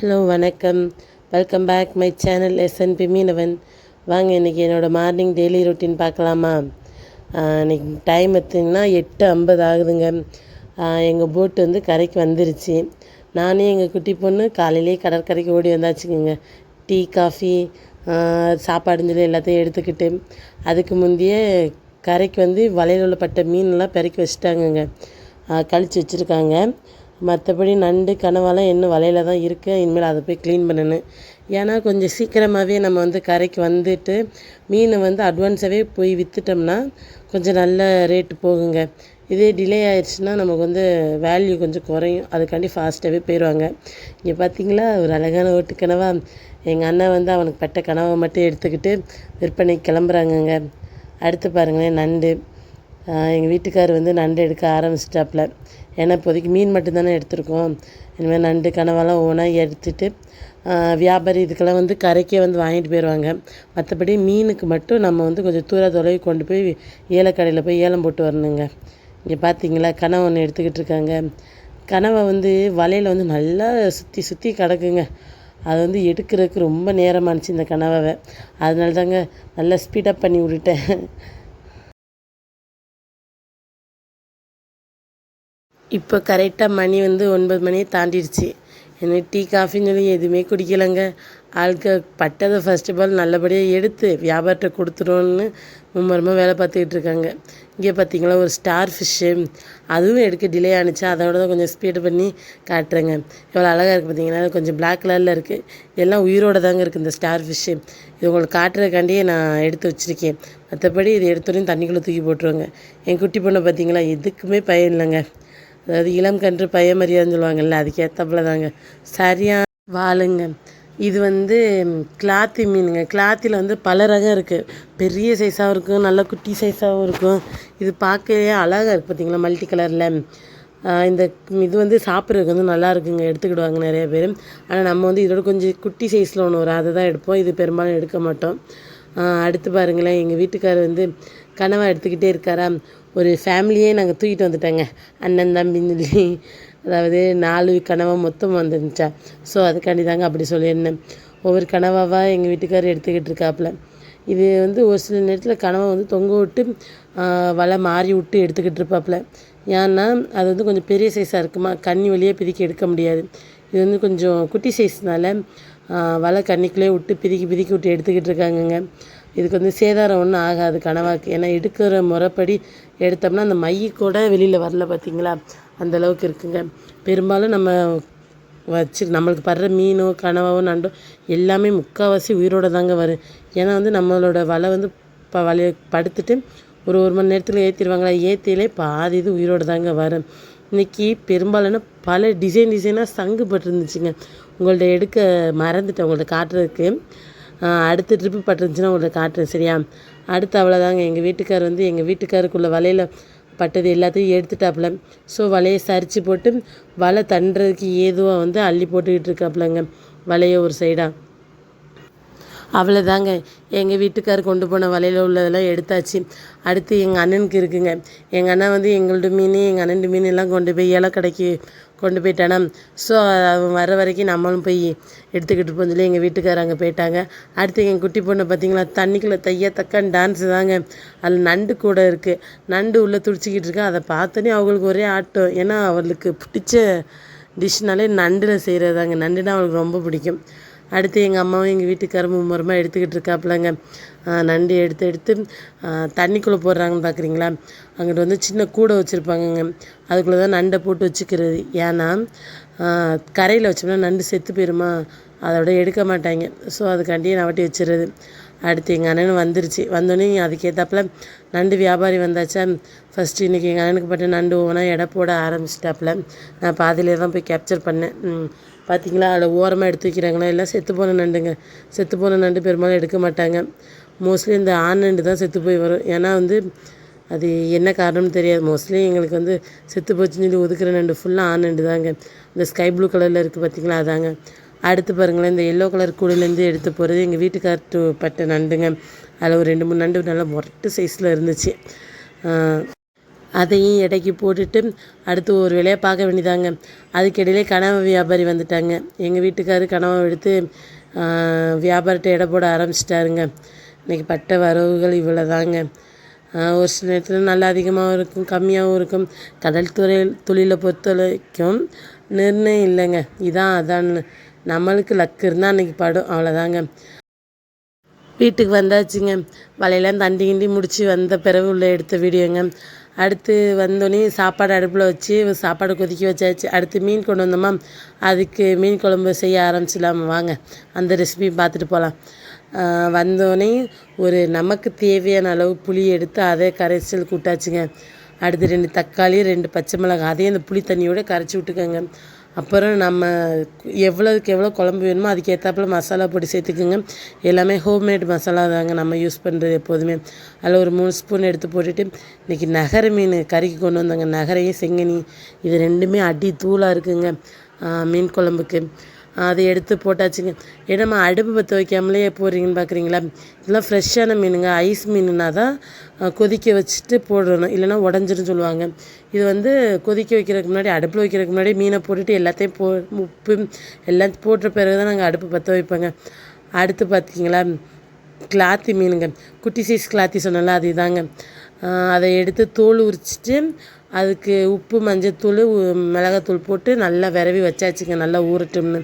Hello வணக்கம். Welcome back my channel SNP Meenavan. வாங்க இன்றைக்கி என்னோடய மார்னிங் டெய்லி ரொட்டீன் பார்க்கலாமா? இன்றைக்கி டைம் எடுத்திங்கன்னா எட்டு ஐம்பது ஆகுதுங்க. எங்கள் போட்டு வந்து கரைக்கு வந்துருச்சு. நானே எங்கள் குட்டி பொண்ணு காலையிலேயே கடற்கரைக்கு ஓடி வந்தாச்சுங்க டீ காஃபி சாப்பாடுன்னு சொல்லி எல்லாத்தையும் எடுத்துக்கிட்டு அதுக்கு முந்தையே கரைக்கு வந்து வலையில் உள்ள பட்ட மீன்லாம் பெருக்கி வச்சுட்டாங்கங்க. கழிச்சு வச்சுருக்காங்க. மற்றபடி நண்டு கனவாலாம் இன்னும் வலையில் தான் இருக்குது இனிமேல் அதை போய் க்ளீன் பண்ணணும். ஏன்னா கொஞ்சம் சீக்கிரமாகவே நம்ம வந்து கரைக்கு வந்துட்டு மீனை வந்து அட்வான்ஸாகவே போய் விற்றுட்டோம்னா கொஞ்சம் நல்ல ரேட்டு போகுங்க. இதே டிலே ஆயிடுச்சுன்னா நமக்கு வந்து வேல்யூ கொஞ்சம் குறையும். அதுக்காண்டி ஃபாஸ்ட்டாகவே போயிடுவாங்க. இங்கே பார்த்தீங்களா ஒரு அழகான ஓட்டு கனவா. எங்கள் அண்ணன் வந்து அவனுக்கு பட்ட கனவை மட்டும் எடுத்துக்கிட்டு விற்பனைக்கு கிளம்புறாங்கங்க. அடுத்து பாருங்களேன் நண்டு. எங்கள் வீட்டுக்கார் வந்து நண்டு எடுக்க ஆரம்பிச்சிட்டாப்புல. ஏன்னா இப்போதைக்கு மீன் மட்டும்தானே எடுத்திருக்கோம். இனிமேல் நண்டு கனவெல்லாம் ஒவ்வொன்றா எடுத்துட்டு வியாபாரி இதுக்கெல்லாம் வந்து கரைக்கே வந்து வாங்கிட்டு போயிடுவாங்க மற்றபடி மீனுக்கு மட்டும் நம்ம வந்து கொஞ்சம் தூர தொலைவு கொண்டு போய் ஏலக்கடையில் போய் ஏலம் போட்டு வரணுங்க. இங்கே பார்த்தீங்களா கனவை ஒன்று எடுத்துக்கிட்டு இருக்காங்க. கனவை வந்து வலையில் வந்து நல்லா சுற்றி சுற்றி கிடக்குங்க. அது வந்து எடுக்கிறதுக்கு ரொம்ப நேரமானுச்சு இந்த கனவை அதனால தாங்க நல்லா ஸ்பீடப் பண்ணி விட்டுட்டேன். இப்போ கரெக்டாக மணி வந்து ஒன்பது மணியை தாண்டிடுச்சு. எனக்கு டீ காஃபின்னு சொல்லி எதுவுமே குடிக்கலைங்க. ஆளுக்கு பட்டதை ஃபஸ்ட் ஆஃப் ஆல் நல்லபடியாக எடுத்து வியாபாரத்தை கொடுத்துருவோன்னு மும்மரமாக வேலை பார்த்துக்கிட்டு இருக்காங்க. இங்கே பார்த்தீங்களா ஒரு ஸ்டார் ஃபிஷ்ஷு அதுவும் எடுக்க டிலே ஆணுச்சு அதோட தான் கொஞ்சம் ஸ்பீடு பண்ணி காட்டுறேங்க. எவ்வளோ அழகாக இருக்குது பார்த்தீங்கன்னா கொஞ்சம் பிளாக் கலரில் இருக்குது எல்லாம் உயிரோடு தாங்க இருக்குது இந்த ஸ்டார் ஃபிஷ்ஷு இது உங்களுக்கு காட்டுறதுக்காண்டியே நான் எடுத்து வச்சுருக்கேன். மற்றபடி இது எடுத்தோடனே தண்ணிக்குள்ளே தூக்கி போட்டுருவாங்க. என் குட்டி பொண்ணை பார்த்தீங்களா எதுக்குமே பயம் இல்லைங்க. அதாவது இளம் கன்று பயமரியாதுன்னு சொல்லுவாங்கள்ல அதுக்கு தாங்க சரியாக வாளுங்க இது வந்து கிளாத்தி மீனுங்க. கிளாத்தில் வந்து பல ரகம் இருக்குது பெரிய சைஸாகவும் இருக்கும் நல்ல குட்டி சைஸாகவும் இருக்கும். இது பார்க்கவே அழகாக இருக்குது பார்த்தீங்களா மல்டி கலரில். இந்த இது வந்து சாப்பிட்றதுக்கு வந்து நல்லா இருக்குங்க. எடுத்துக்கிடுவாங்க நிறைய பேர். ஆனால் நம்ம வந்து இதோட கொஞ்சம் குட்டி சைஸில் ஒன்று வரும். அதை தான் எடுப்போம். இது பெரும்பாலும் எடுக்க மாட்டோம். அடுத்து பாருங்களேன். எங்கள் வீட்டுக்காரர் வந்து கனவை எடுத்துக்கிட்டே இருக்காரா? ஒரு ஃபேமிலியே நாங்கள் தூக்கிட்டு வந்துட்டோங்க. அண்ணன் தம்பின்னு சொல்லி அதாவது நாலு கனவை மொத்தம் வந்துருந்துச்சா. ஸோ அதுக்காண்டி தாங்க அப்படி சொல்லியிருந்தேன். ஒவ்வொரு கனவாவாக எங்கள் வீட்டுக்காரர் எடுத்துக்கிட்டு இருக்காப்புல. இது வந்து ஒரு சில நேரத்தில் கனவை வந்து தொங்க விட்டு வலை மாறி விட்டு எடுத்துக்கிட்டு இருப்பாப்புல. ஏன்னா அது வந்து கொஞ்சம் பெரிய சைஸாக இருக்குமா? கண்ணி வழியாக பிரிக்க எடுக்க முடியாது. இது வந்து கொஞ்சம் குட்டி சைஸ்னால வலை கண்ணிக்குள்ளே விட்டு பிரிக்கி பிரிக்கி விட்டு எடுத்துக்கிட்டு இருக்காங்கங்க. இதுக்கு வந்து சேதாரம் ஒன்றும் ஆகாது கனவாக்கு. ஏன்னா எடுக்கிற முறைப்படி எடுத்தோம்னா அந்த மை கூட வெளியில் வரல பார்த்தீங்களா அந்தளவுக்கு இருக்குங்க. பெரும்பாலும் நம்ம வச்சு நம்மளுக்கு படுற மீனோ கனவாவோ நண்டோ எல்லாமே முக்கால்வாசி உயிரோடு தாங்க வரும். ஏன்னா வந்து நம்மளோட வலை வந்து இப்போ வலைய படுத்துட்டு ஒரு ஒரு மணி நேரத்தில் ஏற்றிடுவாங்களா ஏற்றிலே பாதி இது உயிரோடு தாங்க வரும். இன்றைக்கி பெரும்பாலான பல டிசைன் டிசைனாக சங்கு பட்டிருந்துச்சுங்க உங்கள்ட்ட எடுக்க மறந்துட்டேன். உங்கள்ட்ட காட்டுறதுக்கு. அடுத்த ட்ரிப்பு பட்டுருந்துச்சுன்னா உங்களை காட்டுறேன் சரியா? அடுத்து அவ்வளோதாங்க எங்கள் வீட்டுக்கார் வந்து எங்கள் வீட்டுக்காருக்குள்ள வலையில் பட்டது எல்லாத்தையும் எடுத்துட்டாப்புல. ஸோ வலையை சரித்து போட்டு வலை தண்டுறதுக்கு ஏதுவாக வந்து அள்ளி போட்டுக்கிட்டு இருக்காப்புலங்க. வலையை ஒரு சைடாக அவ்வளோதாங்க எங்கள் வீட்டுக்கார் கொண்டு போன வலையில் உள்ளதெல்லாம் எடுத்தாச்சு. அடுத்து எங்கள் அண்ணனுக்கு இருக்குங்க. எங்கள் அண்ணன் வந்து எங்கள்ட்ட மீன் எங்கள் அண்ணன் மீன் எல்லாம் கொண்டு போய் ஏலக்கடைக்கு கொண்டு போயிட்டானா? ஸோ அவன் வர வரைக்கும் நம்மளும் போய் எடுத்துக்கிட்டு போக சொல்லி எங்கள் வீட்டுக்காரர் அங்கே போயிட்டாங்க. அடுத்து எங்கள் குட்டி பொண்ணை பார்த்தீங்களா தண்ணிக்குள்ளே தைய தக்கான்னு டான்ஸு தாங்க. அதில் நண்டு கூட இருக்குது நண்டு உள்ளே துடிச்சிக்கிட்டு இருக்கேன் அதை பார்த்தோன்னே அவங்களுக்கு ஒரே ஆட்டம். ஏன்னா அவளுக்கு பிடிச்ச டிஷ்னாலே நண்டில் செய்கிறதாங்க நண்டுனா அவளுக்கு ரொம்ப பிடிக்கும். அடுத்து எங்கள் அம்மாவும் எங்கள் வீட்டுக்காரரும் மும்முரமாக எடுத்துக்கிட்டு இருக்காப்புலங்க. நண்டு எடுத்து எடுத்து தண்ணிக்குள்ளே போடுறாங்கன்னு பார்க்குறீங்களா அங்கிட்டு வந்து சின்ன கூடை வச்சுருப்பாங்கங்க. அதுக்குள்ளே தான் நண்டை போட்டு வச்சுக்கிறது. ஏன்னா கரையில் வச்சோம்னா நண்டு செத்து போயிருமா? அதோட எடுக்க மாட்டாங்க. ஸோ அதுக்காண்டியே நவட்டி வச்சிடுறது அடுத்து எங்கள் அண்ணன் வந்துருச்சு. வந்தோடனே அதுக்கேற்றாப்புல நண்டு வியாபாரி வந்தாச்சா? ஃபஸ்ட்டு இன்றைக்கி எங்கள் அண்ணனுக்கு பட்ட நண்டு ஒவ்வொன்றா எடை போட ஆரம்பிச்சிட்டாப்புல. நான் பாதியிலே தான் போய் கேப்சர் பண்ணேன். பார்த்தீங்களா அதில் ஓரமாக எடுத்து வைக்கிறாங்களா? எல்லாம் செத்து போன நண்டுங்க. செத்து போன நண்டு பெரும்பாலும் எடுக்க மாட்டாங்க. மோஸ்ட்லி இந்த ஆண் நண்டு தான் செத்து போய் வரும். ஏன்னா வந்து அது என்ன காரணம்னு தெரியாது. மோஸ்ட்லி எங்களுக்கு வந்து செத்து போச்சுன்னு சொல்லி ஒதுக்குற நண்டு ஃபுல்லாக ஆண் நண்டு தாங்க. இந்த ஸ்கை ப்ளூ கலரில் இருக்குது பார்த்தீங்களா அதாங்க. அடுத்து பாருங்களேன் இந்த எல்லோ கலர் கூடையிலேருந்து எடுத்து போகிறது எங்கள் வீட்டுக்கார்ட்டு பட்ட நண்டுங்க. அதில் ஒரு ரெண்டு மூணு நண்டு நல்லா மொரட்டு சைஸில் இருந்துச்சு. அதையும் எடைக்கு போட்டுட்டு அடுத்து ஒரு வேலையை பார்க்க வேண்டியதாங்க. அதுக்கிடையிலே கனவு வியாபாரி வந்துட்டாங்க. எங்கள் வீட்டுக்காரர் கனவை எடுத்து வியாபாரத்தை எடை போட ஆரம்பிச்சிட்டாருங்க. இன்றைக்கி பட்ட வரவுகள் இவ்வளோ தாங்க ஒரு சில நேரத்தில் நல்லா அதிகமாகவும் இருக்கும் கம்மியாகவும் இருக்கும். கடல் துறை தொழிலை பொறுத்த வரைக்கும் நிர்ணயம் இல்லைங்க. இதான் அதான்னு நம்மளுக்கு லக்கு இருந்தால் அன்றைக்கி படும். அவ்வளோதாங்க வீட்டுக்கு வந்தாச்சுங்க. வலையெல்லாம் தண்டி கிண்டி முடித்து வந்த பிறகு உள்ள எடுத்த வீடியோங்க. அடுத்து வந்தோடனே சாப்பாடு அடுப்பில் வச்சு சாப்பாடு கொதிக்க வச்சாச்சு. அடுத்து மீன் கொண்டு வந்தோமா? அதுக்கு மீன் குழம்பு செய்ய ஆரம்பிச்சிடலாமா? வாங்க. அந்த ரெசிபியும் பார்த்துட்டு போகலாம். வந்தோடனே ஒரு நமக்கு தேவையான அளவு புளி எடுத்து அதை கரைசல் கூட்டாச்சுங்க. அடுத்து ரெண்டு தக்காளி ரெண்டு பச்சை மிளகாய் அதையும் அந்த புளி தண்ணியோடு கரைச்சி விட்டுக்கோங்க. அப்புறம் நம்ம எவ்வளோக்கு எவ்வளோ குழம்பு வேணுமோ அதுக்கேற்றாப்புல மசாலா பொடி சேர்த்துக்குங்க. எல்லாமே ஹோம்மேட் மசாலா தாங்க நம்ம யூஸ் பண்ணுறது எப்போதுமே. அதில் ஒரு மூணு ஸ்பூன் எடுத்து போட்டுட்டு இன்றைக்கி நகர மீன் கறிக்கு கொண்டு வந்தாங்க. நகரையும் செங்கனி இது ரெண்டுமே அடி தூளாக இருக்குங்க. மீன் குழம்புக்கு. அதை எடுத்து போட்டாச்சுங்க. ஏன்னா அடுப்பு பற்ற வைக்காமலே போடுறீங்கன்னு பார்க்குறீங்களா இதெல்லாம் ஃப்ரெஷ்ஷான மீனுங்க. ஐஸ் மீனுனா தான் கொதிக்க வச்சுட்டு போடணும். இல்லைன்னா உடஞ்சிரும் சொல்லுவாங்க. இது வந்து கொதிக்க வைக்கிறதுக்கு முன்னாடி அடுப்பில் வைக்கிறதுக்கு முன்னாடி மீனை போட்டுட்டு எல்லாத்தையும் போ உப்பு எல்லாம் போட்ட பிறகு தான் நாங்கள் அடுப்பு பற்ற வைப்போங்க. அடுத்து பார்த்தீங்களா கிளாத்தி மீனுங்க. குட்டி சைஸ் கிளாத்தி சொன்னால அது இதாங்க. அதை எடுத்து தோல் உரிச்சிட்டு அதுக்கு உப்பு மஞ்சத்தூள் மிளகாத்தூள் போட்டு நல்லா விரவி வச்சாச்சுங்க. நல்லா ஊறட்டும்னு.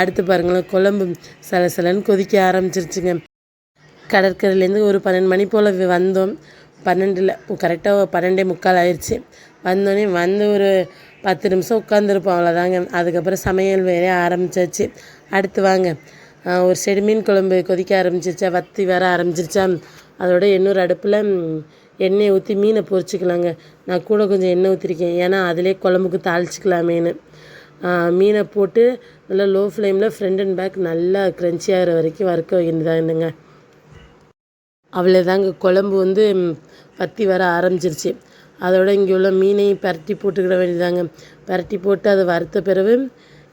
அடுத்து பாருங்களேன் குழம்பு சலசலன்னு கொதிக்க ஆரம்பிச்சிருச்சுங்க. கடற்கரையிலேருந்து ஒரு பன்னெண்டு மணி போல் வந்தோம். பன்னெண்டில் கரெக்டாக பன்னெண்டே முக்கால் ஆயிடுச்சு வந்தோடனே வந்து ஒரு பத்து நிமிஷம் உட்காந்துருப்போம் அவ்வளோதாங்க அதுக்கப்புறம் சமையல் வேலையை ஆரம்பிச்சாச்சு. அடுத்து வாங்க. ஒரு செடி மீன் குழம்பு கொதிக்க ஆரம்பிச்சிருச்சா? வத்தி வர ஆரம்பிச்சிருச்சா? அதோட இன்னொரு அடுப்பில் எண்ணெயை ஊற்றி மீனை பொரிச்சிக்கலாங்க. நான் கூட கொஞ்சம் எண்ணெய் ஊற்றிருக்கேன் ஏன்னா அதிலே குழம்புக்கு தாளிச்சிக்கலாமேன்னு. மீனை போட்டு நல்லா லோ ஃப்ளேமில் ஃப்ரண்ட் அண்ட் பேக் நல்லா க்ரன்ச்சி ஆகிற வரைக்கும் வறுக்க வேண்டியதானுங்க அவ்வளோதாங்க குழம்பு வந்து பற்றி வர ஆரம்பிச்சிருச்சு. அதோட இங்கே உள்ள மீனையும் பரட்டி போட்டுக்கிட வேண்டியதாங்க பரட்டி போட்டு அதை வறுத்த பிறகு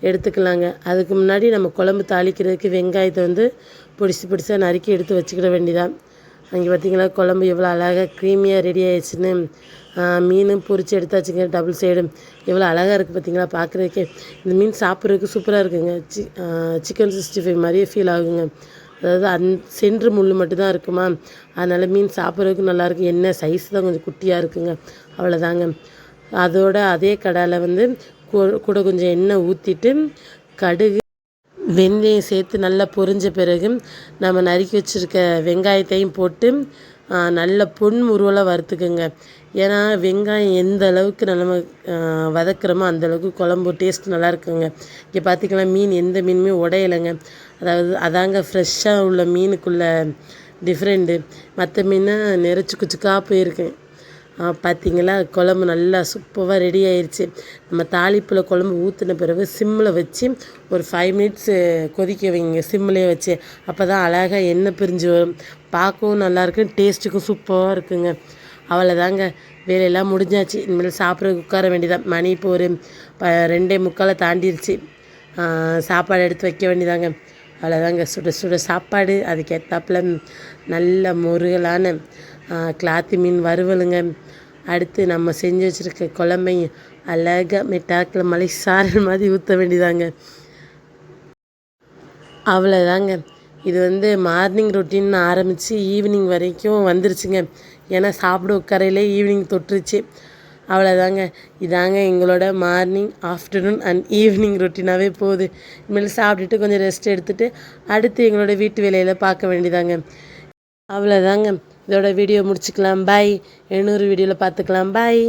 எடுத்துக்கலாங்க. அதுக்கு முன்னாடி நம்ம குழம்பு தாளிக்கிறதுக்கு வெங்காயத்தை வந்து பிடிச்சி பிடிச்சா நறுக்கி எடுத்து வச்சுக்கிட வேண்டியதான் அங்கே பார்த்தீங்களா குழம்பு எவ்வளோ அழகாக க்ரீமியாக ரெடி ஆயிடுச்சுன்னு மீனும் பொரித்து எடுத்தாச்சுங்க டபுள் சைடு எவ்வளோ அழகாக இருக்குது பார்த்தீங்களா பார்க்குறதுக்கே இந்த மீன் சாப்பிட்றதுக்கு சூப்பராக இருக்குங்க. சி சிக்கன் சிக்ஸ்டி ஃபைவ் மாதிரியே ஃபீல் ஆகுங்க. அதாவது அந் சென்று முள் மட்டும்தான் இருக்குமா? அதனால் மீன் சாப்பிட்றதுக்கு நல்லாயிருக்கு எண்ணெய் சைஸ் தான் கொஞ்சம் குட்டியாக இருக்குங்க. அவ்வளோதாங்க அதோட அதே கடாயில் வந்து கூட கொஞ்சம் எண்ணெய் ஊற்றிட்டு கடுகு வெந்தயம் சேர்த்து நல்லா பொரிஞ்ச பிறகு நம்ம நறுக்கி வச்சுருக்க வெங்காயத்தையும் போட்டு நல்ல பொன் முருவலாக வறுத்துக்குங்க. ஏன்னா வெங்காயம் எந்த அளவுக்கு நம்ம வதக்குறோமோ அந்தளவுக்கு குழம்பு டேஸ்ட் நல்லா இருக்குங்க. இங்கே பார்த்திங்கன்னா மீன் எந்த மீனுமே உடையலைங்க. அதாவது அதாங்க ஃப்ரெஷ்ஷாக உள்ள மீனுக்குள்ள டிஃப்ரெண்ட்டு மற்ற மீனை நிறச்சி குச்சிக்காக போயிருக்கேன். பார்த்திங்களா குழம்பு நல்லா சூப்பராக ரெடி ஆயிடுச்சு நம்ம தாளிப்பில் குழம்பு ஊற்றின பிறகு சிம்மில் வச்சு ஒரு ஃபைவ் மினிட்ஸு கொதிக்க வைங்க. சிம்மிலே வச்சு. அப்போ தான் அழகாக எண்ணெய் பிரிஞ்சு வரும். பார்க்கவும் நல்லாயிருக்கும் டேஸ்ட்டுக்கும் சூப்பராக இருக்குங்க. அவ்வளோதாங்க வேலையெல்லாம் முடிஞ்சாச்சு. இனிமேல் சாப்பிட உட்கார வேண்டியதான் மணி இப்போ ஒரு ப ரெண்டே முக்காலை தாண்டிடுச்சு சாப்பாடு எடுத்து வைக்க வேண்டியதாங்க. அவ்வளோதாங்க சுட சுட சாப்பாடு. அதுக்கேற்றாப்புல நல்ல முருகலான கிளாத்தி மீன் வறுவலுங்க. அடுத்து நம்ம செஞ்சு வச்சுருக்க குழம்பையும் அழகாக மெட்டாக்கில் மலை சாரல் மாதிரி ஊற்ற வேண்டியதாங்க. அவ்வளோதாங்க இது வந்து மார்னிங் ரொட்டீன் ஆரம்பித்து ஈவினிங் வரைக்கும் வந்துருச்சுங்க. ஏன்னா சாப்பிட உட்காரையிலே ஈவினிங் தொட்டுருச்சு. அவ்வளோதாங்க இதாங்க எங்களோட மார்னிங் ஆஃப்டர்நூன் அண்ட் ஈவினிங் ரொட்டீனாகவே போகுது. இனிமேல் சாப்பிட்டுட்டு கொஞ்சம் ரெஸ்ட் எடுத்துகிட்டு அடுத்து எங்களோட வீட்டு வேலையில் பார்க்க வேண்டியதாங்க. அவ்வளோதாங்க இதோட வீடியோ முடிச்சுக்கலாம். பாய் இன்னொரு வீடியோவில் பார்த்துக்கலாம். பாய்